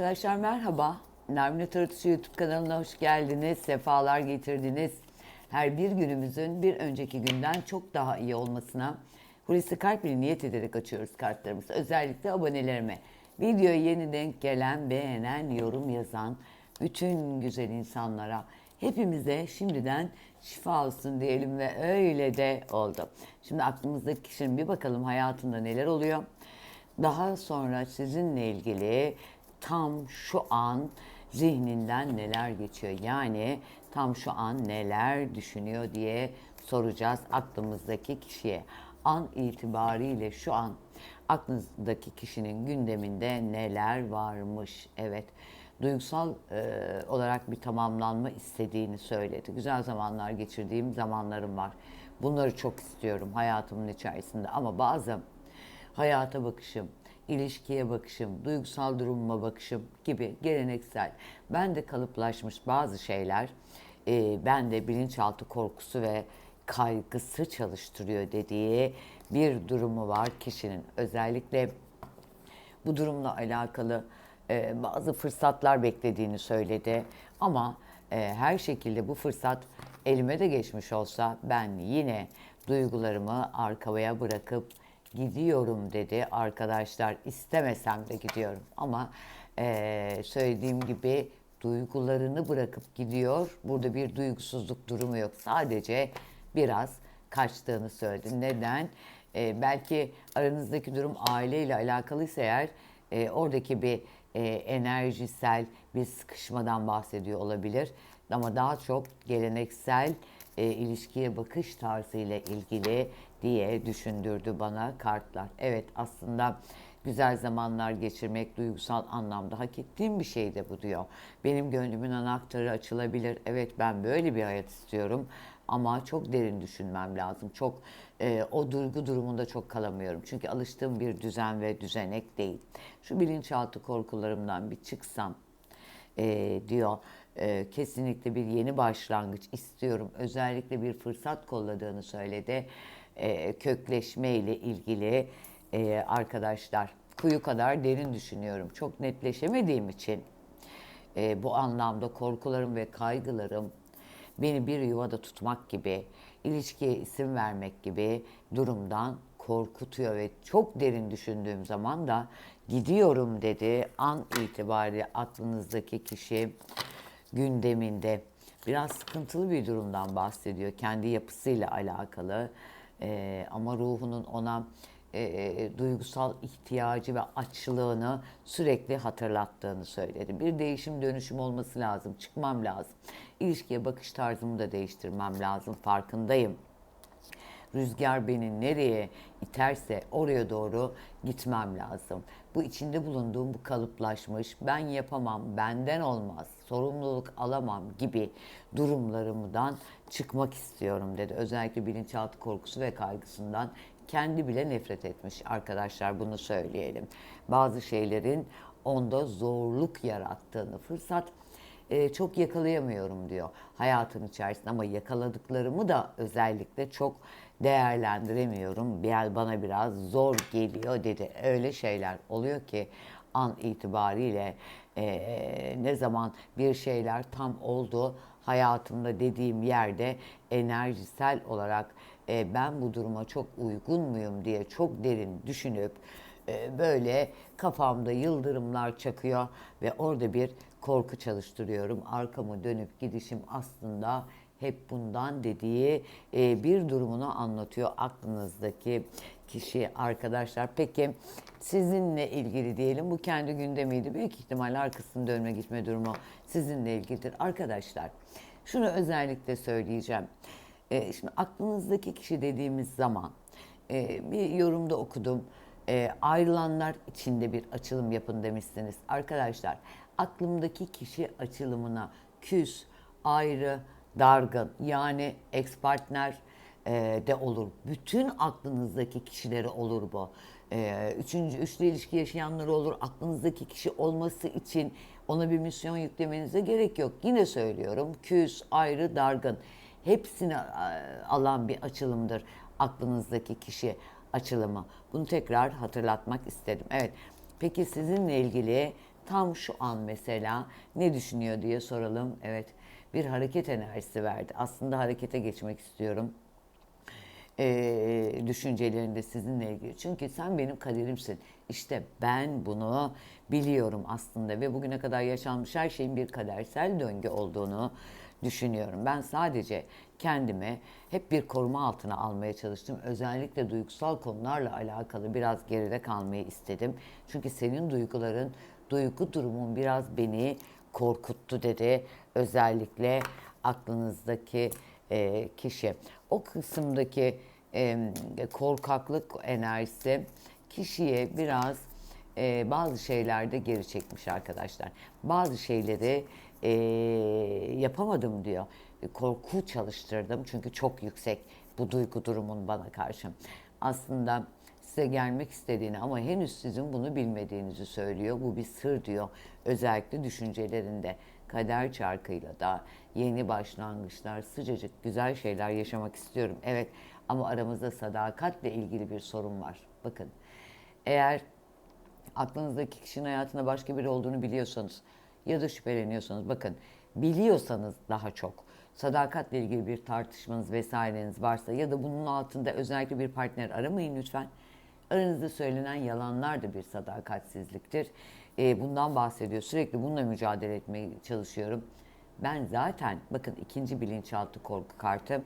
Arkadaşlar merhaba. Nermin Tarıtışı YouTube kanalına hoş geldiniz. Sefalar getirdiniz. Her bir günümüzün bir önceki günden çok daha iyi olmasına Hulusi Kalp ile niyet ederek açıyoruz kartlarımızı. Özellikle abonelerime. Videoya yeni denk gelen, beğenen, yorum yazan bütün güzel insanlara hepimize şimdiden şifa olsun diyelim ve öyle de oldu. Şimdi aklımızdaki kişinin bir bakalım hayatında neler oluyor. Daha sonra sizinle ilgili tam şu an zihninden neler geçiyor? Yani tam şu an neler düşünüyor diye soracağız aklımızdaki kişiye. An itibariyle şu an aklınızdaki kişinin gündeminde neler varmış? Evet. Duygusal e, olarak bir tamamlanma istediğini söyledi. Güzel zamanlar geçirdiğim zamanlarım var. Bunları çok istiyorum hayatımın içerisinde ama bazı hayata bakışım, ilişkiye bakışım, duygusal durumuma bakışım gibi geleneksel, ben de kalıplaşmış bazı şeyler, e, ben de bilinçaltı korkusu ve kaygısı çalıştırıyor dediği bir durumu var kişinin. Özellikle bu durumla alakalı e, bazı fırsatlar beklediğini söyledi. Ama e, her şekilde bu fırsat elime de geçmiş olsa ben yine duygularımı arkaya bırakıp gidiyorum dedi arkadaşlar. İstemesem de gidiyorum ama e, söylediğim gibi duygularını bırakıp gidiyor. Burada bir duygusuzluk durumu yok. Sadece biraz kaçtığını söyledi. Neden? E, belki aranızdaki durum aileyle alakalıysa eğer e, oradaki bir e, enerjisel bir sıkışmadan bahsediyor olabilir. Ama daha çok geleneksel e, ilişkiye bakış tarzıyla ilgili diye düşündürdü bana kartlar. Evet aslında güzel zamanlar geçirmek duygusal anlamda hak ettiğim bir şey de bu diyor. Benim gönlümün anahtarı açılabilir. Evet ben böyle bir hayat istiyorum ama çok derin düşünmem lazım. Çok e, o duygu durumunda çok kalamıyorum. Çünkü alıştığım bir düzen ve düzenek değil. Şu bilinçaltı korkularımdan bir çıksam e, diyor. E, kesinlikle bir yeni başlangıç istiyorum. Özellikle bir fırsat kolladığını söyledi. E, kökleşme ile ilgili e, arkadaşlar kuyu kadar derin düşünüyorum. Çok netleşemediğim için e, bu anlamda korkularım ve kaygılarım beni bir yuvada tutmak gibi, ilişkiye isim vermek gibi durumdan korkutuyor ve çok derin düşündüğüm zaman da gidiyorum dedi. An itibariyle aklınızdaki kişi gündeminde biraz sıkıntılı bir durumdan bahsediyor. Kendi yapısıyla alakalı Ee, ama ruhunun ona e, e, duygusal ihtiyacı ve açlığını sürekli hatırlattığını söyledi. Bir değişim dönüşüm olması lazım. Çıkmam lazım. İlişkiye bakış tarzımı da değiştirmem lazım. Farkındayım. Rüzgar beni nereye iterse oraya doğru gitmem lazım. Bu içinde bulunduğum bu kalıplaşmış, ben yapamam, benden olmaz, sorumluluk alamam gibi durumlarımdan çıkmak istiyorum dedi. Özellikle bilinçaltı korkusu ve kaygısından kendi bile nefret etmiş arkadaşlar bunu söyleyelim. Bazı şeylerin onda zorluk yarattığını, fırsat e, çok yakalayamıyorum diyor hayatın içerisinde ama yakaladıklarımı da özellikle çok değerlendiremiyorum. Bir bana biraz zor geliyor dedi. Öyle şeyler oluyor ki an itibariyle e, ne zaman bir şeyler tam oldu hayatımda dediğim yerde enerjisel olarak e, ben bu duruma çok uygun muyum diye çok derin düşünüp böyle kafamda yıldırımlar çakıyor ve orada bir korku çalıştırıyorum. Arkamı dönüp gidişim aslında hep bundan dediği e, bir durumunu anlatıyor aklınızdaki kişi arkadaşlar. Peki sizinle ilgili diyelim bu kendi gündemiydi. Büyük ihtimalle arkasını dönme gitme durumu sizinle ilgilidir. Arkadaşlar şunu özellikle söyleyeceğim. E, şimdi aklınızdaki kişi dediğimiz zaman e, bir yorumda okudum. E, ayrılanlar içinde bir açılım yapın demişsiniz. Arkadaşlar aklımdaki kişi açılımına küs, ayrı, dargın yani ex partner e, de olur. Bütün aklınızdaki kişileri olur bu. E, üçüncü, üçlü ilişki yaşayanlar olur. Aklınızdaki kişi olması için ona bir misyon yüklemenize gerek yok. Yine söylüyorum küs, ayrı, dargın. Hepsini e, alan bir açılımdır aklınızdaki kişi açılımı. Bunu tekrar hatırlatmak istedim. Evet. Peki sizinle ilgili tam şu an mesela ne düşünüyor diye soralım. Evet bir hareket enerjisi verdi. Aslında harekete geçmek istiyorum e, düşüncelerinde sizinle ilgili. Çünkü sen benim kaderimsin. İşte ben bunu biliyorum aslında ve bugüne kadar yaşanmış her şeyin bir kadersel döngü olduğunu düşünüyorum. Ben sadece kendimi hep bir koruma altına almaya çalıştım. Özellikle duygusal konularla alakalı biraz geride kalmayı istedim. Çünkü senin duyguların, duygu durumun biraz beni korkuttu dedi. Özellikle aklınızdaki e, kişi. O kısımdaki e, korkaklık enerjisi kişiye biraz e, bazı şeylerde geri çekmiş arkadaşlar. Bazı şeyleri e, yapamadım diyor. Korku çalıştırdım çünkü çok yüksek bu duygu durumun bana karşı. Aslında size gelmek istediğini ama henüz sizin bunu bilmediğinizi söylüyor. Bu bir sır diyor. Özellikle düşüncelerinde kader çarkıyla da yeni başlangıçlar, sıcacık güzel şeyler yaşamak istiyorum. Evet ama aramızda sadakatle ilgili bir sorun var. Bakın eğer aklınızdaki kişinin hayatında başka biri olduğunu biliyorsanız ya da şüpheleniyorsanız bakın biliyorsanız daha çok sadakatle ilgili bir tartışmanız vesaireniz varsa ya da bunun altında özellikle bir partner aramayın lütfen. Aranızda söylenen yalanlar da bir sadakatsizliktir. Ee, bundan bahsediyor. Sürekli bununla mücadele etmeye çalışıyorum. Ben zaten bakın ikinci bilinçaltı korku kartı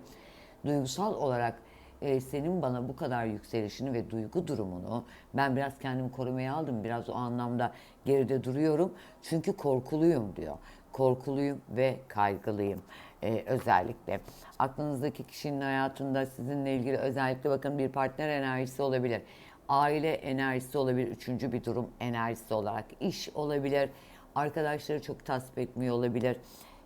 duygusal olarak e, senin bana bu kadar yükselişini ve duygu durumunu ben biraz kendimi korumaya aldım. Biraz o anlamda geride duruyorum. Çünkü korkuluyum diyor. Korkuluyum ve kaygılıyım e, özellikle. Aklınızdaki kişinin hayatında sizinle ilgili özellikle bakın bir partner enerjisi olabilir. Aile enerjisi olabilir. Üçüncü bir durum enerjisi olarak. iş olabilir. Arkadaşları çok tasvip etmiyor olabilir.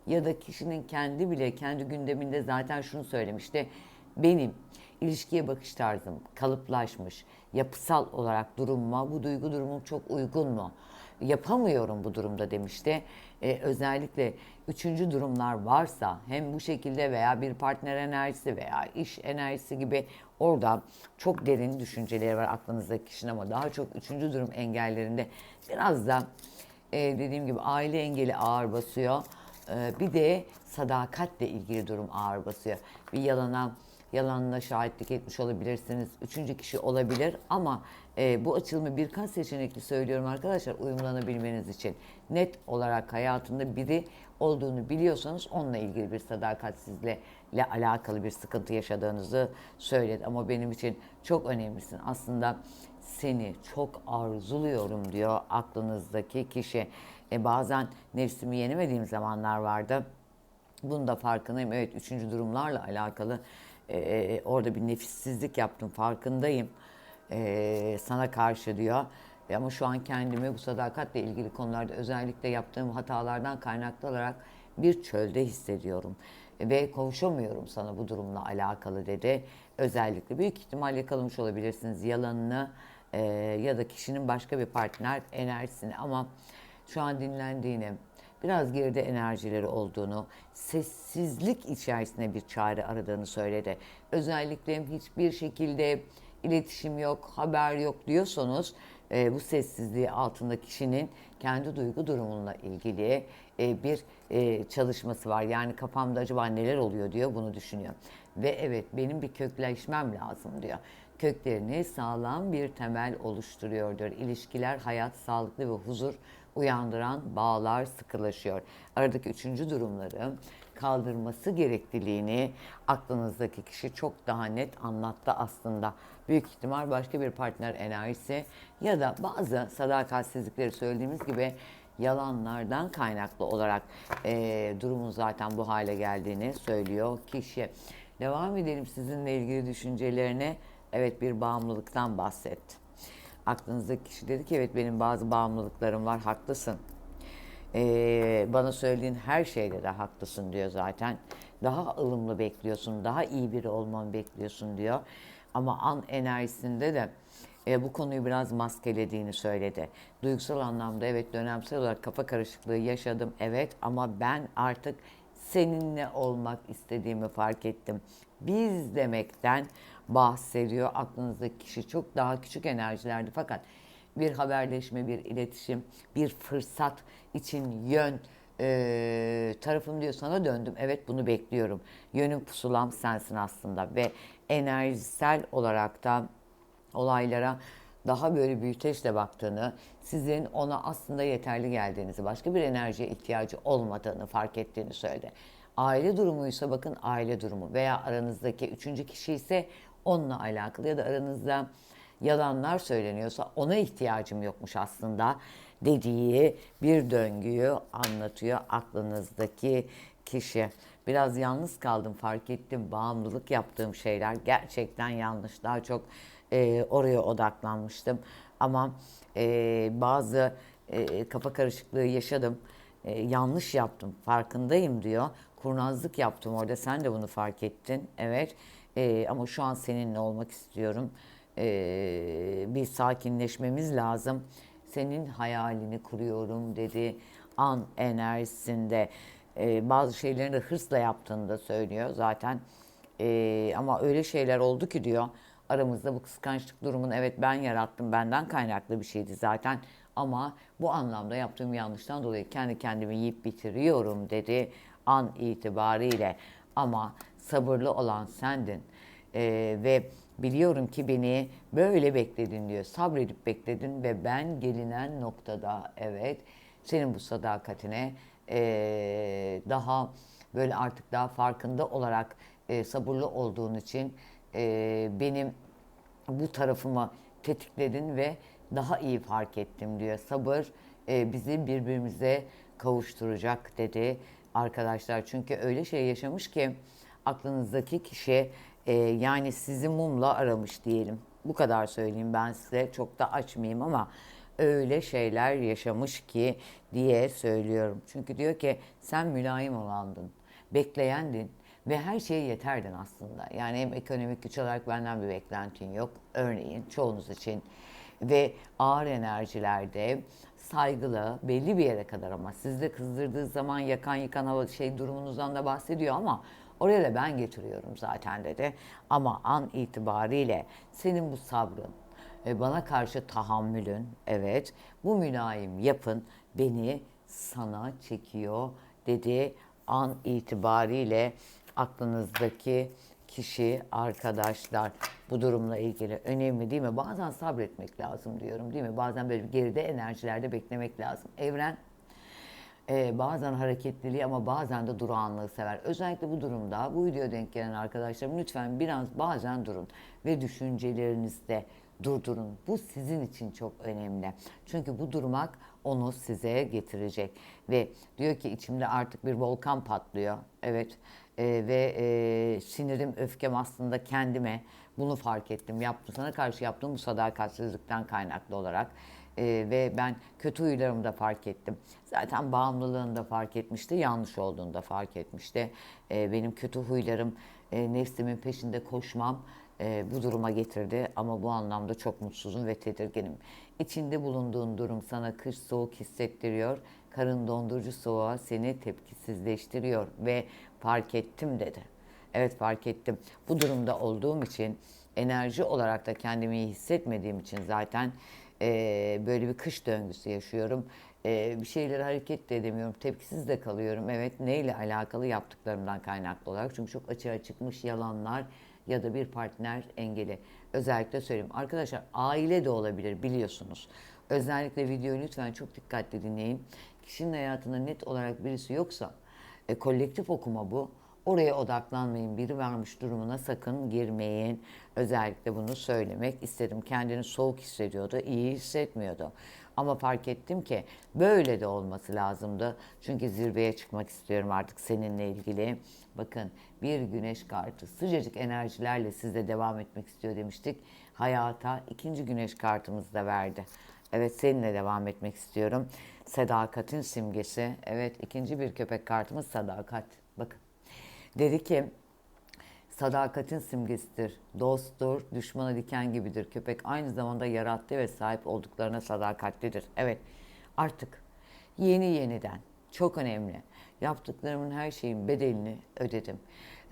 Ya da kişinin kendi bile kendi gündeminde zaten şunu söylemişti. Benim ilişkiye bakış tarzım kalıplaşmış, yapısal olarak durumuma, bu duygu durumum çok uygun mu? Yapamıyorum bu durumda demişti. Ee, özellikle üçüncü durumlar varsa hem bu şekilde veya bir partner enerjisi veya iş enerjisi gibi orada çok derin düşünceleri var aklınızdaki kişinin ama daha çok üçüncü durum engellerinde biraz da e, dediğim gibi aile engeli ağır basıyor. Ee, bir de sadakatle ilgili durum ağır basıyor. Bir yalana yalanla şahitlik etmiş olabilirsiniz. Üçüncü kişi olabilir ama e, bu açılımı birkaç seçenekli söylüyorum arkadaşlar uyumlanabilmeniz için. Net olarak hayatında biri olduğunu biliyorsanız onunla ilgili bir sadakatsizle alakalı bir sıkıntı yaşadığınızı söyledi. Ama benim için çok önemlisin. Aslında seni çok arzuluyorum diyor aklınızdaki kişi. E, bazen nefsimi yenemediğim zamanlar vardı. Bunun da farkındayım. Evet üçüncü durumlarla alakalı e, orada bir nefissizlik yaptım farkındayım. E, sana karşı diyor. Ama şu an kendimi bu sadakatle ilgili konularda özellikle yaptığım hatalardan kaynaklı olarak bir çölde hissediyorum. Ve kavuşamıyorum sana bu durumla alakalı dedi. Özellikle büyük ihtimal yakalamış olabilirsiniz yalanını e, ya da kişinin başka bir partner enerjisini ama şu an dinlendiğini, biraz geride enerjileri olduğunu, sessizlik içerisinde bir çare aradığını söyledi. Özellikle hiçbir şekilde iletişim yok, haber yok diyorsanız e, bu sessizliği altında kişinin kendi duygu durumunla ilgili e, bir e, çalışması var. Yani kafamda acaba neler oluyor diyor bunu düşünüyor. Ve evet benim bir kökleşmem lazım diyor. Köklerini sağlam bir temel oluşturuyor diyor. İlişkiler, hayat, sağlıklı ve huzur uyandıran bağlar sıkılaşıyor. Aradaki üçüncü durumları kaldırması gerekliliğini aklınızdaki kişi çok daha net anlattı aslında. Büyük ihtimal başka bir partner enerjisi ya da bazı sadakatsizlikleri söylediğimiz gibi yalanlardan kaynaklı olarak e, durumun zaten bu hale geldiğini söylüyor kişi. Devam edelim sizinle ilgili düşüncelerine. Evet bir bağımlılıktan bahsetti. Aklınızdaki kişi dedi ki evet benim bazı bağımlılıklarım var haklısın. Ee, bana söylediğin her şeyde de haklısın diyor zaten. Daha ılımlı bekliyorsun, daha iyi biri olmanı bekliyorsun diyor. Ama an enerjisinde de e, bu konuyu biraz maskelediğini söyledi. Duygusal anlamda evet dönemsel olarak kafa karışıklığı yaşadım evet ama ben artık seninle olmak istediğimi fark ettim. Biz demekten bahsediyor aklınızdaki kişi çok daha küçük enerjilerdi fakat bir haberleşme, bir iletişim, bir fırsat için yön e, tarafım diyor sana döndüm. Evet bunu bekliyorum. Yönüm pusulam sensin aslında ve enerjisel olarak da olaylara daha böyle büyüteçle baktığını, sizin ona aslında yeterli geldiğinizi, başka bir enerjiye ihtiyacı olmadığını fark ettiğini söyledi. Aile durumuysa bakın aile durumu veya aranızdaki üçüncü kişi ise onunla alakalı ya da aranızda yalanlar söyleniyorsa ona ihtiyacım yokmuş aslında dediği bir döngüyü anlatıyor aklınızdaki kişi. Biraz yalnız kaldım fark ettim. Bağımlılık yaptığım şeyler gerçekten yanlış. Daha çok e, oraya odaklanmıştım. Ama e, bazı e, kafa karışıklığı yaşadım. E, yanlış yaptım farkındayım diyor. Kurnazlık yaptım orada sen de bunu fark ettin. Evet E, ama şu an seninle olmak istiyorum. E, bir sakinleşmemiz lazım. Senin hayalini kuruyorum dedi an enerjisinde. E, bazı şeylerin de hırsla yaptığını da söylüyor zaten. E, ama öyle şeyler oldu ki diyor aramızda bu kıskançlık durumun evet ben yarattım benden kaynaklı bir şeydi zaten ama bu anlamda yaptığım yanlıştan dolayı kendi kendimi yiyip bitiriyorum dedi an itibariyle ama sabırlı olan sendin Ee, ve biliyorum ki beni böyle bekledin diyor sabredip bekledin ve ben gelinen noktada evet senin bu sadakatine ee, daha böyle artık daha farkında olarak e, sabırlı olduğun için e, benim bu tarafımı tetikledin ve daha iyi fark ettim diyor. Sabır e, bizi birbirimize kavuşturacak dedi arkadaşlar. Çünkü öyle şey yaşamış ki aklınızdaki kişi e, yani sizi mumla aramış diyelim. Bu kadar söyleyeyim ben size çok da açmayayım ama öyle şeyler yaşamış ki diye söylüyorum. Çünkü diyor ki sen mülayim olandın, bekleyendin ve her şeye yeterdin aslında. Yani hem ekonomik güç olarak benden bir beklentin yok. Örneğin çoğunuz için ve ağır enerjilerde saygılı belli bir yere kadar ama sizde kızdırdığı zaman yakan yıkan hava şey durumunuzdan da bahsediyor ama oraya da ben getiriyorum zaten dedi. Ama an itibariyle senin bu sabrın, e, bana karşı tahammülün, evet bu mülayim yapın beni sana çekiyor dedi an itibariyle aklınızdaki kişi, arkadaşlar bu durumla ilgili önemli değil mi? Bazen sabretmek lazım diyorum değil mi? Bazen böyle geride enerjilerde beklemek lazım. Evren e, bazen hareketliliği ama bazen de durağanlığı sever. Özellikle bu durumda bu videoya denk gelen arkadaşlarım lütfen biraz bazen durun ve düşüncelerinizde durdurun. Bu sizin için çok önemli. Çünkü bu durmak onu size getirecek. Ve diyor ki içimde artık bir volkan patlıyor. Evet e, ve e, sinirim, öfkem aslında kendime bunu fark ettim. Yaptım, sana karşı yaptığım bu sadakatsizlikten kaynaklı olarak. E, ve ben kötü huylarımı da fark ettim. Zaten bağımlılığını da fark etmişti, yanlış olduğunu da fark etmişti. E, benim kötü huylarım, e, nefsimin peşinde koşmam, e, bu duruma getirdi ama bu anlamda çok mutsuzum ve tedirginim. İçinde bulunduğun durum sana kış soğuk hissettiriyor. Karın dondurucu soğuğa seni tepkisizleştiriyor ve fark ettim dedi. Evet fark ettim. Bu durumda olduğum için enerji olarak da kendimi iyi hissetmediğim için zaten e, böyle bir kış döngüsü yaşıyorum. E, bir şeyleri hareket de edemiyorum. Tepkisiz de kalıyorum. Evet neyle alakalı yaptıklarımdan kaynaklı olarak. Çünkü çok açığa çıkmış yalanlar ya da bir partner engeli. Özellikle söyleyeyim. Arkadaşlar aile de olabilir biliyorsunuz. Özellikle videoyu lütfen çok dikkatli dinleyin. Kişinin hayatında net olarak birisi yoksa e, kolektif okuma bu. Oraya odaklanmayın. Biri varmış durumuna sakın girmeyin. Özellikle bunu söylemek istedim. Kendini soğuk hissediyordu, iyi hissetmiyordu. Ama fark ettim ki böyle de olması lazımdı. Çünkü zirveye çıkmak istiyorum artık seninle ilgili. Bakın bir güneş kartı sıcacık enerjilerle sizle devam etmek istiyor demiştik. Hayata ikinci güneş kartımızı da verdi. Evet seninle devam etmek istiyorum. Sadakatin simgesi. Evet ikinci bir köpek kartımız sadakat. Bakın. Dedi ki sadakatin simgesidir. Dosttur, düşmana diken gibidir. Köpek aynı zamanda yarattığı ve sahip olduklarına sadakatlidir. Evet artık yeni yeniden çok önemli. Yaptıklarımın her şeyin bedelini ödedim.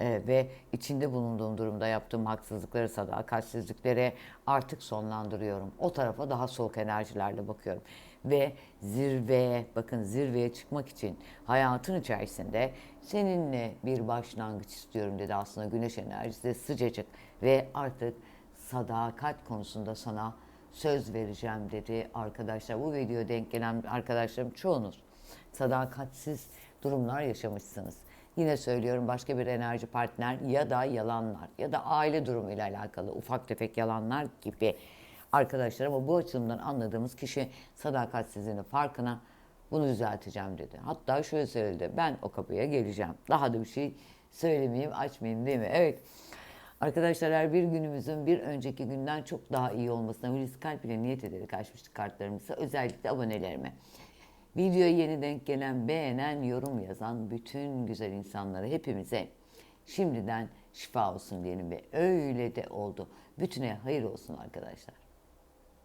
Ee, ve içinde bulunduğum durumda yaptığım haksızlıkları, sadakatsizliklere artık sonlandırıyorum. O tarafa daha soğuk enerjilerle bakıyorum. Ve zirveye, bakın zirveye çıkmak için hayatın içerisinde seninle bir başlangıç istiyorum dedi aslında güneş enerjisi sıcacık ve artık sadakat konusunda sana söz vereceğim dedi arkadaşlar. Bu videoya denk gelen arkadaşlarım çoğunuz sadakatsiz durumlar yaşamışsınız. Yine söylüyorum başka bir enerji partner ya da yalanlar ya da aile durumuyla alakalı ufak tefek yalanlar gibi arkadaşlar ama bu açılımdan anladığımız kişi sadakatsizliğinin farkına bunu düzelteceğim dedi. Hatta şöyle söyledi ben o kapıya geleceğim. Daha da bir şey söylemeyeyim açmayayım değil mi? Evet. Arkadaşlar her bir günümüzün bir önceki günden çok daha iyi olmasına Hulusi Kalp ile niyet ederek açmıştık kartlarımızı. Özellikle abonelerime. Videoya yeni denk gelen, beğenen, yorum yazan bütün güzel insanlara hepimize şimdiden şifa olsun diyelim ve öyle de oldu. Bütüne hayır olsun arkadaşlar.